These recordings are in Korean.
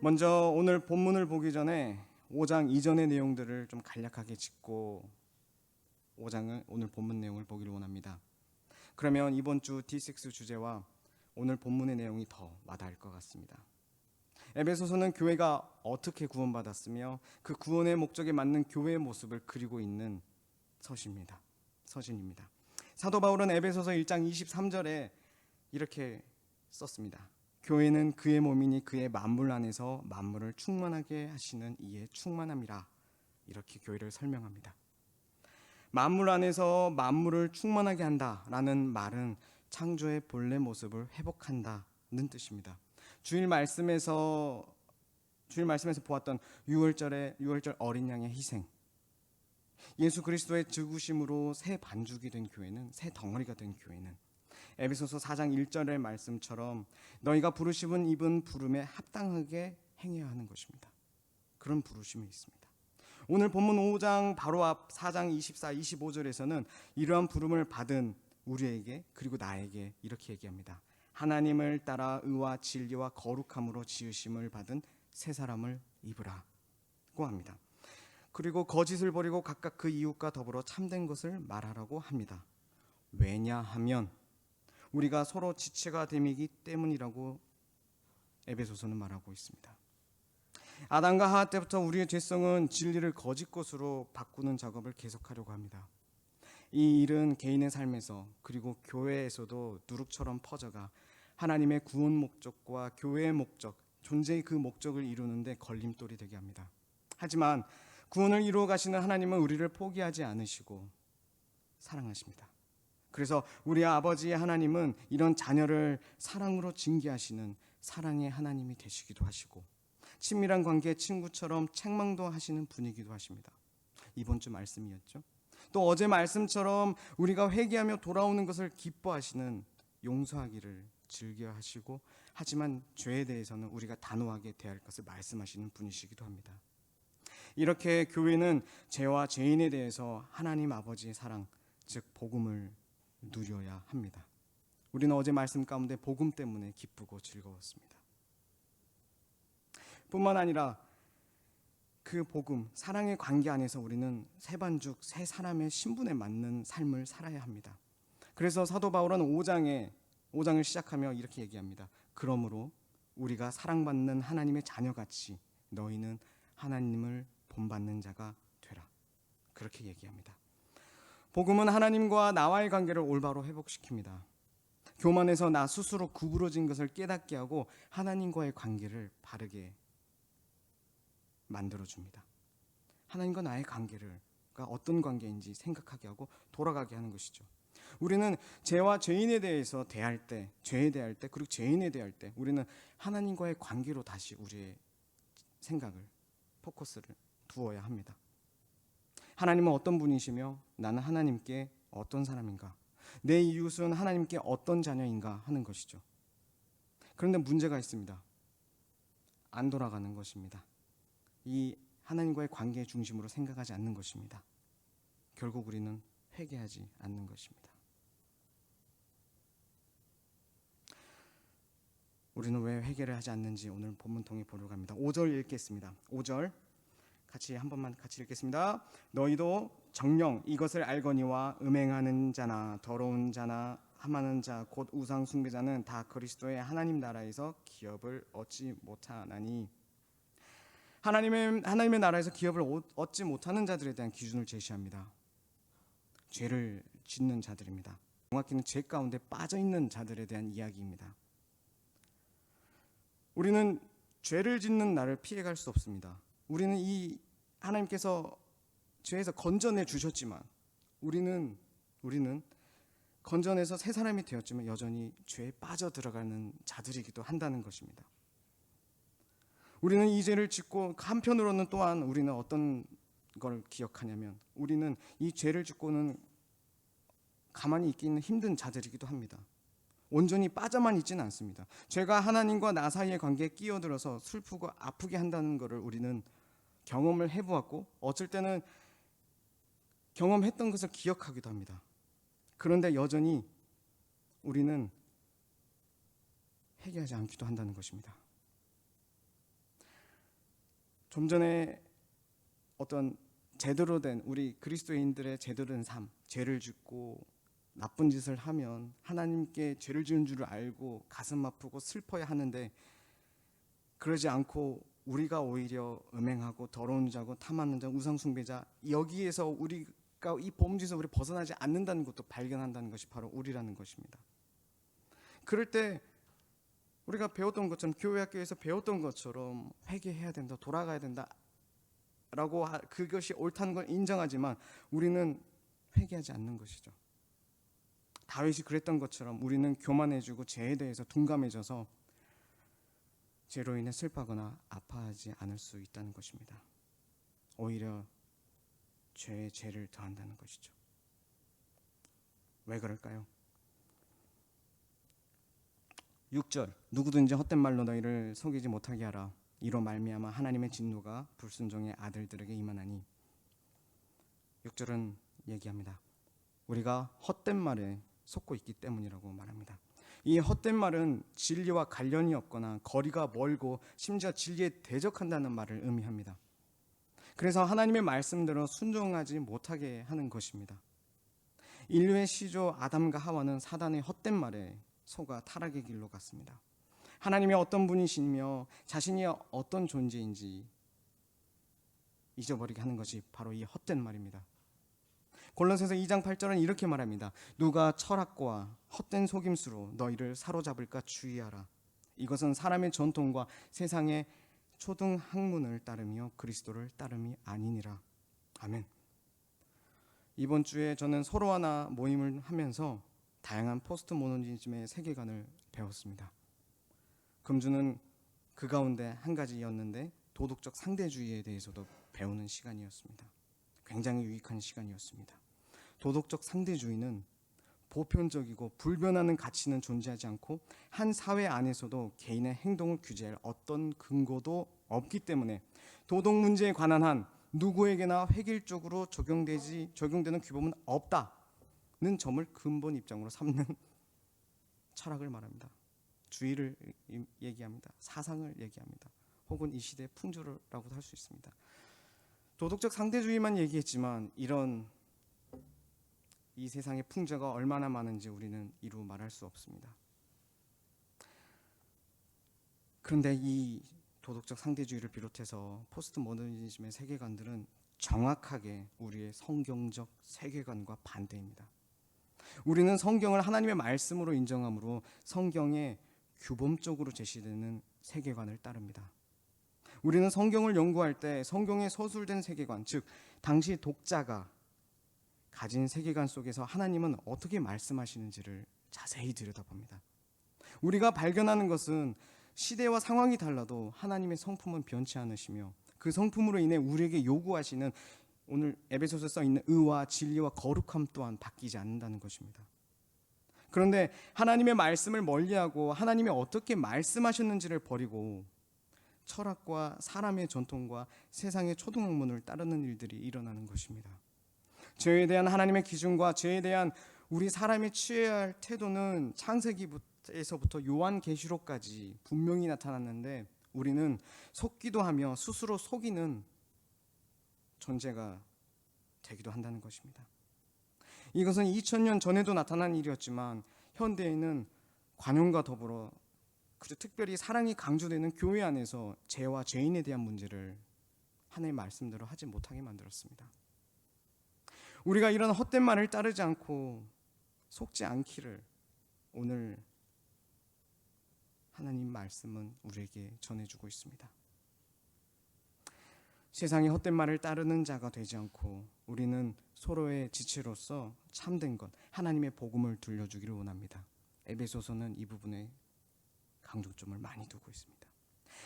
먼저 오늘 본문을 보기 전에 5장 이전의 내용들을 좀 간략하게 짚고 5장을 오늘 본문 내용을 보기를 원합니다. 그러면 이번 주 D6 주제와 오늘 본문의 내용이 더 와닿을 것 같습니다. 에베소서는 교회가 어떻게 구원받았으며 그 구원의 목적에 맞는 교회의 모습을 그리고 있는 서신입니다. 서신입니다. 사도 바울은 에베소서 1장 23절에 이렇게 썼습니다. 교회는 그의 몸이니 그의 만물 안에서 만물을 충만하게 하시는 이의 충만함이라. 이렇게 교회를 설명합니다. 만물 안에서 만물을 충만하게 한다라는 말은 창조의 본래 모습을 회복한다는 뜻입니다. 주일 말씀에서 주일 말씀에서 보았던 6월절의 6월절 어린 양의 희생. 예수 그리스도의 죽으심으로 새 반죽이 된 교회는 새 덩어리가 된 교회는 에베소서 4장 1절의 말씀처럼 너희가 부르심은 입은 부름에 합당하게 행해야 하는 것입니다. 그런 부르심이 있습니다. 오늘 본문 5장 바로 앞 4장 24, 25절에서는 이러한 부름을 받은 우리에게 그리고 나에게 이렇게 얘기합니다. 하나님을 따라 의와 진리와 거룩함으로 지으심을 받은 새 사람을 입으라고 합니다. 그리고 거짓을 버리고 각각 그 이웃과 더불어 참된 것을 말하라고 합니다. 왜냐하면 우리가 서로 지체가 됨이기 때문이라고 에베소서는 말하고 있습니다. 아담과 하하 때부터 우리의 죄성은 진리를 거짓 것으로 바꾸는 작업을 계속하려고 합니다. 이 일은 개인의 삶에서 그리고 교회에서도 누룩처럼 퍼져가 하나님의 구원 목적과 교회의 목적, 존재의 그 목적을 이루는데 걸림돌이 되게 합니다. 하지만 구원을 이루어 가시는 하나님은 우리를 포기하지 않으시고 사랑하십니다. 그래서 우리 아버지의 하나님은 이런 자녀를 사랑으로 징계하시는 사랑의 하나님이 되시기도 하시고 친밀한 관계 친구처럼 책망도 하시는 분이기도 하십니다. 이번 주 말씀이었죠. 또 어제 말씀처럼 우리가 회개하며 돌아오는 것을 기뻐하시는 용서하기를 즐겨 하시고 하지만 죄에 대해서는 우리가 단호하게 대할 것을 말씀하시는 분이시기도 합니다. 이렇게 교회는 죄와 죄인에 대해서 하나님 아버지의 사랑, 즉 복음을 누려야 합니다. 우리는 어제 말씀 가운데 복음 때문에 기쁘고 즐거웠습니다. 뿐만 아니라 그 복음, 사랑의 관계 안에서 우리는 새 반죽, 새 사람의 신분에 맞는 삶을 살아야 합니다. 그래서 사도 바울은 5장에 5장을 시작하며 이렇게 얘기합니다. 그러므로 우리가 사랑받는 하나님의 자녀같이 너희는 하나님을 본받는 자가 되라. 그렇게 얘기합니다. 복음은 하나님과 나와의 관계를 올바로 회복시킵니다. 교만에서 나 스스로 구부러진 것을 깨닫게 하고 하나님과의 관계를 바르게 만들어 줍니다. 하나님과 나의 관계를 어떤 관계인지 생각하게 하고 돌아가게 하는 것이죠. 우리는 죄와 죄인에 대해서 대할 때, 죄에 대할 때, 그리고 죄인에 대할 때, 우리는 하나님과의 관계로 다시 우리의 생각을, 포커스를 두어야 합니다. 하나님은 어떤 분이시며 나는 하나님께 어떤 사람인가? 내 이웃은 하나님께 어떤 자녀인가 하는 것이죠. 그런데 문제가 있습니다. 안 돌아가는 것입니다. 이 하나님과의 관계의 중심으로 생각하지 않는 것입니다. 결국 우리는 회개하지 않는 것입니다. 우리는 왜 회개를 하지 않는지 오늘 본문 통해 보려고 합니다. 5절 읽겠습니다. 5절 같이 한 번만 같이 읽겠습니다. 너희도 정령 이것을 알거니와 음행하는 자나 더러운 자나 함하는 자 곧 우상 숭배자는 다 그리스도의 하나님 나라에서 기업을 얻지 못하나니 하나님의 하나님의 나라에서 기업을 얻지 못하는 자들에 대한 기준을 제시합니다. 죄를 짓는 자들입니다. 정확히는 죄 가운데 빠져 있는 자들에 대한 이야기입니다. 우리는 죄를 짓는 나를 피해갈 수 없습니다. 우리는 이 하나님께서 죄에서 건져내 주셨지만 우리는 우리는 건져내서 새 사람이 되었지만 여전히 죄에 빠져 들어가는 자들이기도 한다는 것입니다. 우리는 이 죄를 짓고 한편으로는 또한 우리는 어떤 걸 기억하냐면 우리는 이 죄를 짓고는 가만히 있기는 힘든 자들이기도 합니다. 온전히 빠져만 있지는 않습니다. 죄가 하나님과 나 사이의 관계에 끼어들어서 슬프고 아프게 한다는 것을 우리는 경험을 해보았고 어쩔 때는 경험했던 것을 기억하기도 합니다. 그런데 여전히 우리는 회개하지 않기도 한다는 것입니다. 좀 전에 어떤 제대로 된 우리 그리스도인들의 제대로 된 삶, 죄를 짓고 나쁜 짓을 하면 하나님께 죄를 지은 줄을 알고 가슴 아프고 슬퍼야 하는데 그러지 않고 우리가 오히려 음행하고 더러운 자고 탐하는 자, 우상 숭배자 여기에서 우리가 이 범죄에서 우리 벗어나지 않는다는 것도 발견한다는 것이 바로 우리라는 것입니다. 그럴 때 우리가 배웠던 것처럼 교회 학교에서 배웠던 것처럼 회개해야 된다, 돌아가야 된다라고 하- 그것이 옳다는 걸 인정하지만 우리는 회개하지 않는 것이죠. 다윗이 그랬던 것처럼 우리는 교만해지고 죄에 대해서 둔감해져서 죄로 인해 슬퍼하거나 아파하지 않을 수 있다는 것입니다. 오히려 죄에 죄를 더한다는 것이죠. 왜 그럴까요? 6절 누구든지 헛된 말로 너희를 속이지 못하게 하라 이로 말미암아 하나님의 진노가 불순종의 아들들에게 임하나니 6절은 얘기합니다. 우리가 헛된 말에 속고 있기 때문이라고 말합니다. 이 헛된 말은 진리와 관련이 없거나 거리가 멀고 심지어 진리에 대적한다는 말을 의미합니다. 그래서 하나님의 말씀대로 순종하지 못하게 하는 것입니다. 인류의 시조 아담과 하와는 사단의 헛된 말에 속아 타락의 길로 갔습니다. 하나님이 어떤 분이시며 자신이 어떤 존재인지 잊어버리게 하는 것이 바로 이 헛된 말입니다. 골로새서 2장 8절은 이렇게 말합니다. 누가 철학과 헛된 속임수로 너희를 사로잡을까 주의하라. 이것은 사람의 전통과 세상의 초등 학문을 따르며 그리스도를 따름이 아니니라. 아멘. 이번 주에 저는 서로 하나 모임을 하면서 다양한 포스트 모노니즘의 세계관을 배웠습니다. 금주는 그 가운데 한 가지였는데 도덕적 상대주의에 대해서도 배우는 시간이었습니다. 굉장히 유익한 시간이었습니다. 도덕적 상대주의는 보편적이고 불변하는 가치는 존재하지 않고 한 사회 안에서도 개인의 행동을 규제할 어떤 근거도 없기 때문에 도덕 문제에 관한 한 누구에게나 획일적으로 적용되지 적용되는 규범은 없다는 점을 근본 입장으로 삼는 철학을 말합니다. 주의를 이- 얘기합니다. 사상을 얘기합니다. 혹은 이 시대의 풍조라고도 할 수 있습니다. 도덕적 상대주의만 얘기했지만 이런 이 세상의 풍조가 얼마나 많은지 우리는 이루 말할 수 없습니다. 그런데 이 도덕적 상대주의를 비롯해서 포스트 모더니즘의 세계관들은 정확하게 우리의 성경적 세계관과 반대입니다. 우리는 성경을 하나님의 말씀으로 인정하므로 성경에 규범적으로 제시되는 세계관을 따릅니다. 우리는 성경을 연구할 때 성경에 서술된 세계관, 즉 당시 독자가 가진 세계관 속에서 하나님은 어떻게 말씀하시는지를 자세히 들여다봅니다. 우리가 발견하는 것은 시대와 상황이 달라도 하나님의 성품은 변치 않으시며 그 성품으로 인해 우리에게 요구하시는 오늘 에베소서에 써 있는 의와 진리와 거룩함 또한 바뀌지 않는다는 것입니다. 그런데 하나님의 말씀을 멀리하고 하나님이 어떻게 말씀하셨는지를 버리고 철학과 사람의 전통과 세상의 초등학문을 따르는 일들이 일어나는 것입니다. 죄에 대한 하나님의 기준과 죄에 대한 우리 사람이 취해야 할 태도는 창세기에서부터 요한계시록까지 분명히 나타났는데 우리는 속기도 하며 스스로 속이는 존재가 되기도 한다는 것입니다. 이것은 2000년 전에도 나타난 일이었지만 현대에는 관용과 더불어 그저 특별히 사랑이 강조되는 교회 안에서 죄와 죄인에 대한 문제를 하나님의 말씀대로 하지 못하게 만들었습니다. 우리가 이런 헛된 말을 따르지 않고 속지 않기를 오늘 하나님 말씀은 우리에게 전해주고 있습니다. 세상의 헛된 말을 따르는 자가 되지 않고 우리는 서로의 지체로서 참된 것 하나님의 복음을 들려주기를 원합니다. 에베소서는 이 부분에 강조점을 많이 두고 있습니다.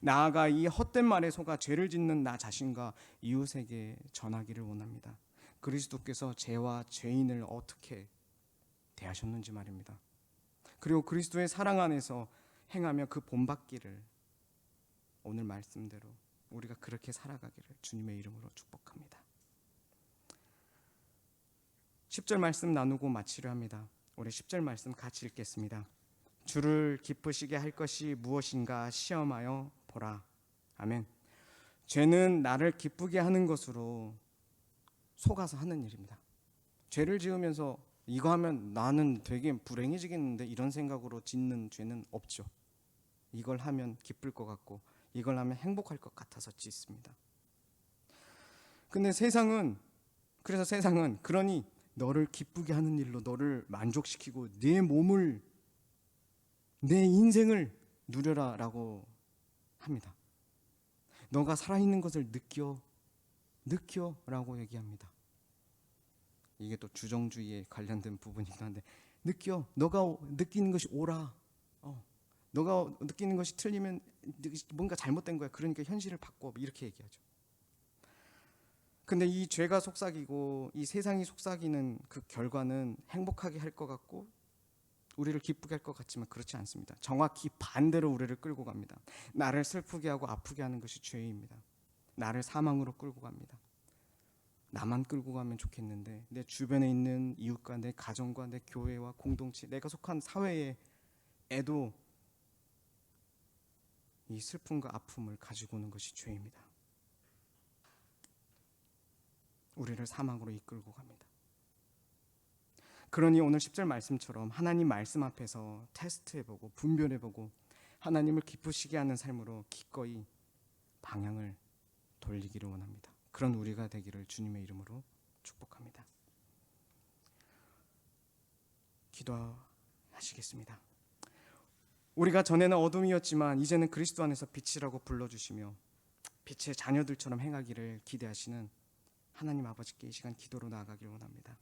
나아가 이 헛된 말에 속아 죄를 짓는 나 자신과 이웃에게 전하기를 원합니다. 그리스도께서 죄와 죄인을 어떻게 대하셨는지 말입니다. 그리고 그리스도의 사랑 안에서 행하며 그 본받기를 오늘 말씀대로 우리가 그렇게 살아가기를 주님의 이름으로 축복합니다. 10절 말씀 나누고 마치려 합니다. 우리 10절 말씀 같이 읽겠습니다. 주를 기쁘시게 할 것이 무엇인가 시험하여 보라. 아멘. 죄는 나를 기쁘게 하는 것으로 속아서 하는 일입니다. 죄를 지으면서 이거 하면 나는 되게 불행해지겠는데 이런 생각으로 짓는 죄는 없죠. 이걸 하면 기쁠 것 같고 이걸 하면 행복할 것 같아서 짓습니다. 근데 세상은 그래서 세상은 그러니 너를 기쁘게 하는 일로 너를 만족시키고 내 몸을 내 인생을 누려라라고 합니다. 너가 살아있는 것을 느껴 느껴라고 얘기합니다. 이게 또 주정주의에 관련된 부분이기도 한데 느껴? 너가 느끼는 것이 옳아 어. 너가 느끼는 것이 틀리면 뭔가 잘못된 거야. 그러니까 현실을 바꿔. 이렇게 얘기하죠. 근데 이 죄가 속삭이고 이 세상이 속삭이는 그 결과는 행복하게 할 것 같고 우리를 기쁘게 할 것 같지만 그렇지 않습니다. 정확히 반대로 우리를 끌고 갑니다. 나를 슬프게 하고 아프게 하는 것이 죄입니다. 나를 사망으로 끌고 갑니다 나만 끌고 가면 좋겠는데 내 주변에 있는 이웃과 내 가정과 내 교회와 공동체 내가 속한 사회에도 이 슬픔과 아픔을 가지고 오는 것이 죄입니다. 우리를 사망으로 이끌고 갑니다. 그러니 오늘 10절 말씀처럼 하나님 말씀 앞에서 테스트해보고 분별해보고 하나님을 기쁘시게 하는 삶으로 기꺼이 방향을 돌리기를 원합니다. 그런 우리가 되기를 주님의 이름으로 축복합니다. 기도하시겠습니다. 우리가 전에는 어둠이었지만 이제는 그리스도 안에서 빛이라고 불러주시며 빛의 자녀들처럼 행하기를 기대하시는 하나님 아버지께 이 시간 기도로 나아가길 원합니다.